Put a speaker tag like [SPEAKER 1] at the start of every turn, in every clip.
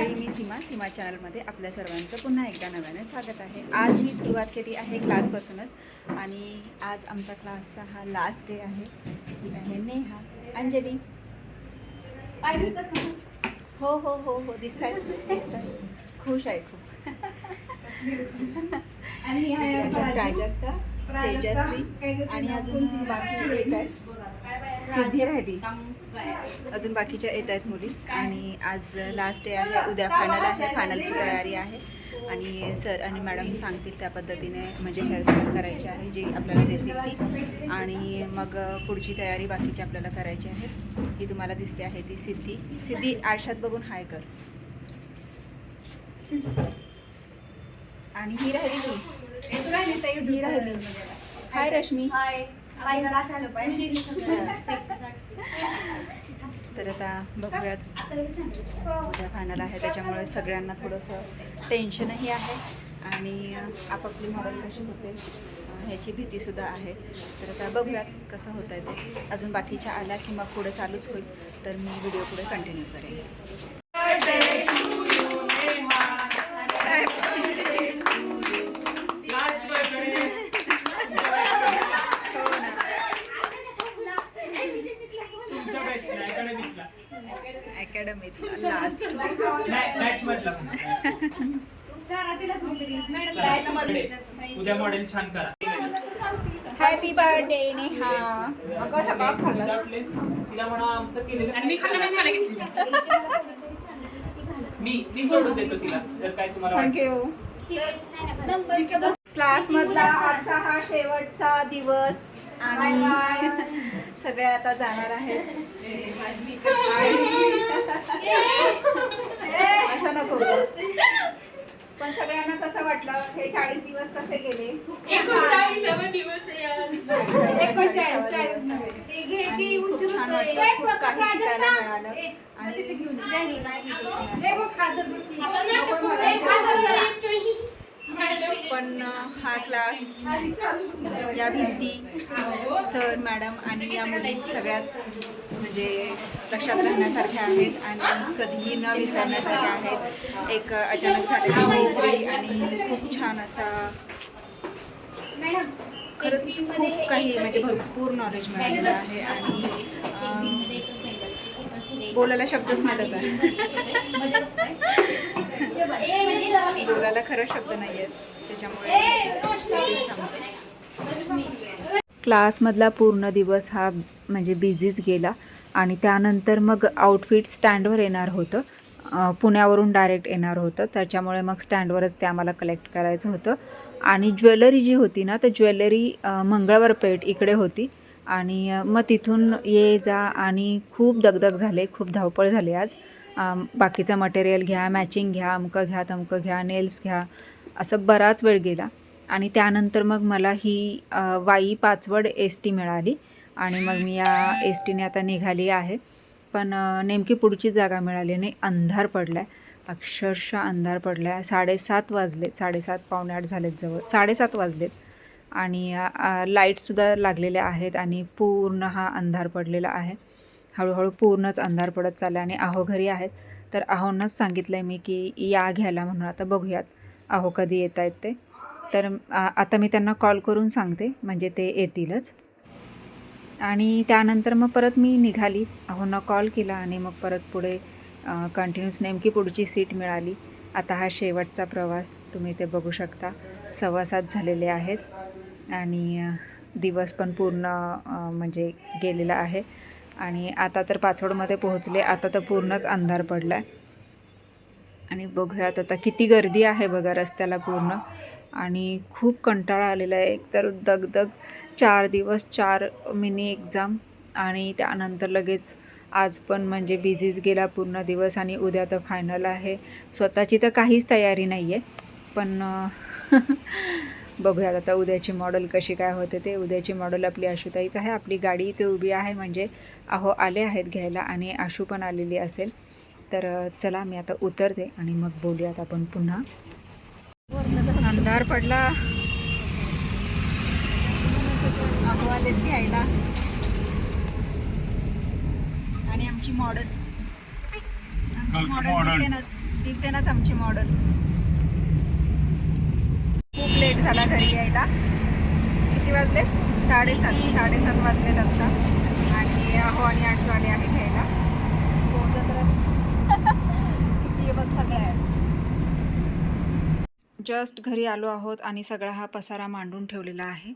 [SPEAKER 1] मंडळी मी सीमा सीमा चॅनलमध्ये आपल्या सर्वांचं पुन्हा एकदा नव्याने स्वागत आहे. आज मी सुरुवात केली आहे क्लासपासूनच आणि आज आमचा क्लासचा हा लास्ट डे आहे. ही आहे नेहा. अंजली. हो हो हो हो दिसत आहेत दिसत खुश आहे खूप.
[SPEAKER 2] आणि आहे
[SPEAKER 1] आहे
[SPEAKER 2] प्राजक्ता.
[SPEAKER 1] तेजश्री आणि अजून बाकी आहेत. सिद्धी राहिली. अजून बाकीच्या येत आहेत मुली. आणि आज लास्ट डे आहे. उद्या फायनल आहे. फायनलची तयारी आहे. आणि सर आणि मॅडम सांगतील त्या पद्धतीने म्हणजे हेअरस्टाईल करायची आहे जी आपल्याला देतील ती. आणि मग पुढची तयारी बाकीची आपल्याला करायची आहे. ही तुम्हाला दिसते आहे ती सिद्धी. सिद्धी आरशात बघून हाय कर. आणि ही राहिली. ती
[SPEAKER 2] हे
[SPEAKER 1] राहिली. हाय रश्मी
[SPEAKER 2] बाई
[SPEAKER 1] तर आता बघूयात. उद्या फायनल आहे. त्याच्यामुळे सगळ्यांना थोडंसं टेन्शनही आहे. आणि आपापली मॉडल कशी होते ह्याची भीतीसुद्धा आहे. तर आता बघूयात कसं होतं आहे ते. अजून बाकीच्या आल्या की मग पुढे चालूच होईल तर मी व्हिडिओ पुढे कंटिन्यू करेन. अकॅडमीत लास्ट
[SPEAKER 3] बॅच म्हटलं. उद्या मॉडेल छान करा
[SPEAKER 1] हॅपी बर्थडे नेहा अगं सकाळ खाल्लं
[SPEAKER 3] तिला म्हणा आमचं केलेलं मी मी मी सोडून देतो तिला जर काय तुम्हाला.
[SPEAKER 1] थँक्यू क्लास मधला आजचा हा शेवटचा दिवस आणि सगळे आता जाणार आहेत. असं नको. पण सगळ्यांना कसं वाटलं हे चाळीस दिवस कसे गेले? मिळालं. आणि पण हा क्लास या भिंती सर मॅडम आणि या मुली सगळ्याच म्हणजे लक्षात राहण्यासारख्या आहेत आणि कधीही न विसरण्यासारख्या आहेत. एक अचानक झालेली मैत्री आणि खूप छान असा खरंच खूप काही म्हणजे भरपूर नॉलेज मिळालेलं आहे आणि बोलायला शब्दच नाही. आता बोलायला खरं शब्द नाही आहेत त्याच्यामुळे क्लासमधला पूर्ण दिवस हा म्हणजे बिझीच गेला आणि त्यानंतर मग आउटफिट स्टँडवर येणार होतं. पुण्यावरून डायरेक्ट येणार होतं. त्याच्यामुळे मग स्टँडवरच ते आम्हाला कलेक्ट करायचं होतं. आणि ज्वेलरी जी होती ना तर ज्वेलरी मंगळवार पेठ इकडे होती. आणि मग तिथून ये जा. आणि खूप दगदग झाले खूप धावपळ झाली आज. बाकीचं मटेरियल घ्या मॅचिंग घ्या अमकं घ्या तमकं घ्या नेल्स घ्या. असं बराच वेळ गेला. आणि त्यानंतर मग मला ही वाई पाचवड एस टी मिळाली. आणि मग मी या एस टीने आता निघाली आहे. पण नेमकी पुढची जागा मिळाली नाही. अंधार पडला आहे अक्षरशः अंधार पडला आहे साडेसात वाजले. साडेसात पावणे आठ झालेत जवळ. साडेसात वाजलेत. आणि लाईटसुद्धा लागलेल्या आहेत. आणि पूर्ण हा अंधार पडलेला आहे. हळूहळू पूर्णच अंधार पडत चालला आणि आहो घरी आहेत. तर आहोंनाच सांगितलं आहे मी की या घ्यायला म्हणून आता बघूयात. आहो कधी येत आहेत ते. तर आता मी त्यांना कॉल करून सांगते. म्हणजे ते येतीलच. आणि त्यानंतर मग परत मी निघाली. आहोंना कॉल केला आणि मग परत पुढे कंटिन्यूस नेमकी पुढची सीट मिळाली. आता हा शेवटचा प्रवास. तुम्ही ते बघू शकता. सव्वा सात झालेले आहेत. आणि दिवस पण पूर्ण म्हणजे गेलेला आहे. आणि आता तर पाचवडमध्ये पोहोचले. आता तर पूर्णच अंधार पडला आहे आणि बघूयात आता किती गर्दी आहे बघा रस्त्याला पूर्ण. आणि खूप कंटाळा आलेला आहे. एकतर दगदग चार दिवस चार मिनी एक्झाम आणि त्यानंतर लगेच आज पण म्हणजे बिझीच गेला पूर्ण दिवस आणि उद्या तर फायनल आहे. स्वतःची तर काहीच तयारी नाही आहे पण बघूयात आता उद्याची मॉडेल कशी काय होते ते. उद्याची मॉडेल आपली आशुताईच आहे. आपली गाडी इथे उभी आहे म्हणजे अहो आले आहेत घ्यायला आणि आशू पण आलेली असेल. तर चला मी आता उतरते आणि मग बोलूयात आपण पुन्हा. अंधार पडला. अहो आलेत घ्यायला. आणि आमची मॉडेल आमची मॉडेल. दिसेनाच. दिसेनाच आमची मॉडल खूप लेट झाला घरी यायला. किती वाजले? साडेसात साडेसात वाजलेत आत्ता आणि अहो आणि आशू आले आहे घ्यायला. किती बघ सगळं आहे जस्ट घरी आलो आहोत आणि सगळा हा पसारा मांडून ठेवलेला आहे.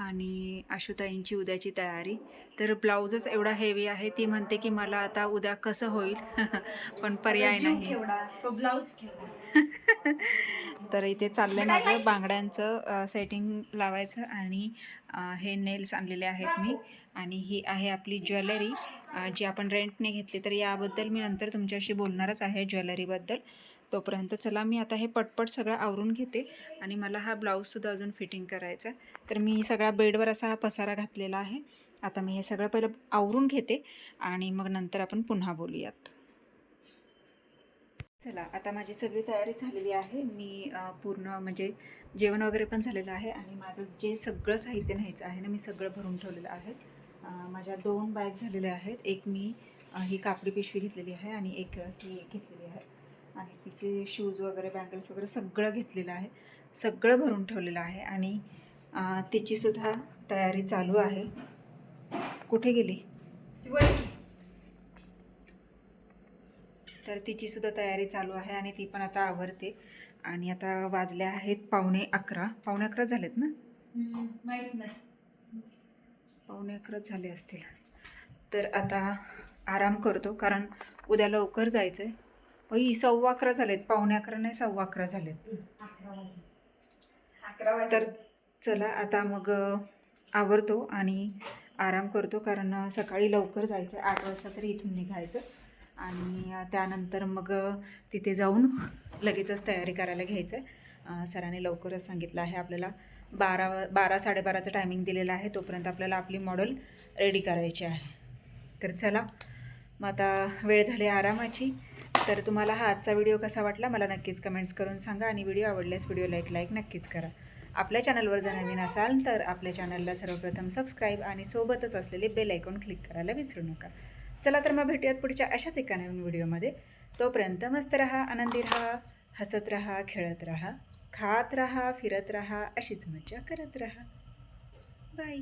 [SPEAKER 1] आणि आशुताईंची उद्याची तयारी. तर ब्लाऊजच एवढा हेवी आहे. ती म्हणते की मला आता उद्या कसं होईल? पण पर्याय नाही.
[SPEAKER 2] केवढा? तो ब्लाऊज
[SPEAKER 1] तर इथे चाललंय माझं बांगड्यांचं सेटिंग लावायचं आणि हे नेल्स आणलेले आहेत मी. आणि ही आहे आपली ज्वेलरी. जी आपण रेंटने घेतली तर याबद्दल मी नंतर तुमच्याशी बोलणारच आहे ज्वेलरीबद्दल. तोपर्यंत चला मी आता हे पटपट सगळं आवरून घेते आणि मला हा ब्लाऊजसुद्धा अजून फिटिंग करायचा तर मी सगळा बेडवर असा हा पसारा घातलेला आहे. आता मी हे सगळं पहिलं आवरून घेते आणि मग नंतर आपण पुन्हा बोलूयात. चला आता माझी सगळी तयारी झालेली आहे. मी पूर्ण म्हणजे जेवण वगैरे पण झालेलं आहे आणि माझं जे सगळं साहित्य न्यायचं आहे ना मी सगळं भरून ठेवलेलं आहे. माझ्या दोन बॅग झालेल्या आहेत. एक मी ही कापडी पिशवी घेतलेली आहे आणि एक ही घेतलेली आहे. आणि तिचे शूज वगैरे बँगल्स वगैरे सगळं घेतलेलं आहे. सगळं भरून ठेवलेलं आहे आणि तिचीसुद्धा तयारी चालू आहे. कुठे गेली?
[SPEAKER 2] ती
[SPEAKER 1] तर तिची सुद्धा तयारी चालू आहे आणि ती पण आता आवरते. आणि आता वाजले आहेत पावणे अकरा. पावणे अकरा झालेत ना?
[SPEAKER 2] माहीत नाही.
[SPEAKER 1] पावणे अकराच झाले असतील. तर आता आराम करतो कारण उद्या लवकर जायचं आहे सव्वा अकरा झालेत. पावणे अकरा नाही सव्वा अकरा झालेत.
[SPEAKER 2] अकरा अकरा
[SPEAKER 1] तर चला आता मग आवरतो आणि आराम करतो कारण सकाळी लवकर जायचं आठ वाजता तरी इथून निघायचं. आणि त्यानंतर मग तिथे जाऊन लगेचच तयारी करायला घ्यायचं आहे सरांनी लवकरच सांगितलं आहे आपल्याला. बारा बारा साडेबाराचं टायमिंग दिलेलं आहे तोपर्यंत आपल्याला आपली मॉडेल रेडी करायची आहे. तर चला मग आता वेळ झाली आरामाची. तर तुम्हाला हा आजचा व्हिडिओ कसा वाटला मला नक्कीच कमेंट्स करून सांगा आणि व्हिडिओ आवडल्यास व्हिडिओ लाईक लाईक नक्कीच करा. आपल्या चॅनलवर जर नवीन असाल तर आपल्या चॅनलला सर्वप्रथम सबस्क्राईब आणि सोबतच असलेले बेल आयकॉन क्लिक करायला विसरू नका. चला तर मग भेटूयात पुढच्या अशाच एका नवीन व्हिडिओमध्ये. तोपर्यंत मस्त रहा आनंदी रहा हसत रहा खेळत रहा खात रहा फिरत रहा अशीच मज्जा करत रहा. बाय